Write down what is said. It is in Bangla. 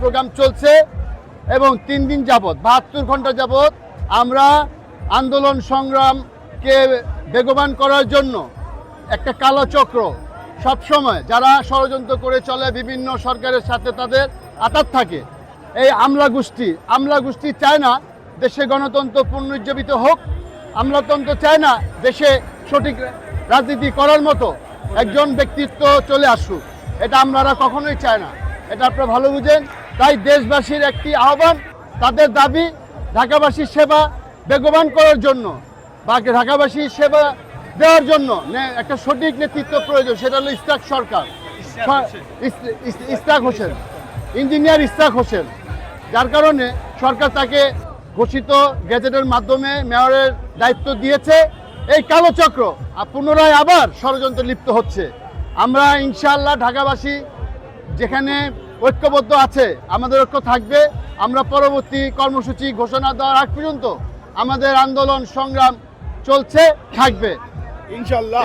প্রোগ্রাম চলছে এবং তিন দিন যাবৎ, বাহাত্তর ঘণ্টা যাবৎ আমরা আন্দোলন সংগ্রামকে বেগবান করার জন্য একটা কালো চক্র সবসময় যারা ষড়যন্ত্র করে চলে, বিভিন্ন সরকারের সাথে তাদের আতাত থাকে। এই আমলা গোষ্ঠী আমলা গোষ্ঠী চায় না দেশে গণতন্ত্র পুনরুজ্জীবিত হোক, আমলাতন্ত্র চায় না দেশে সঠিক রাজনীতি করার মতো একজন ব্যক্তিত্ব চলে আসুক, এটা আমরা কখনোই চায় না। এটা আপনারা ভালো বুঝেন। তাই দেশবাসীর একটি আহ্বান তাদের দাবি ঢাকাবাসীর সেবা বেগবান করার জন্য বা ঢাকাবাসীর সেবা দেওয়ার জন্য। একটা সঠিক নেতৃত্ব প্রয়োজন সেটা হলো ইস্তাক সরকার। ইস- ইস- ইস্তাক হোসেন। ইঞ্জিনিয়ার ইস্তাক হোসেন। যার কারণে সরকার তাকে ঘোষিত গেজেটের মাধ্যমে মেয়রের দায়িত্ব দিয়েছে। এই কালো চক্র পুনরায় আবার ষড়যন্ত্র লিপ্ত হচ্ছে। আমরা ইনশাআল্লাহ ঢাকাবাসী যেখানে ঐক্যবদ্ধ আছে আমাদের ঐক্য থাকবে। আমরা পরবর্তী কর্মসূচি ঘোষণা দেওয়ার আগ পর্যন্ত আমাদের আন্দোলন সংগ্রাম চলছে থাকবে। ইনশাল্লাহ।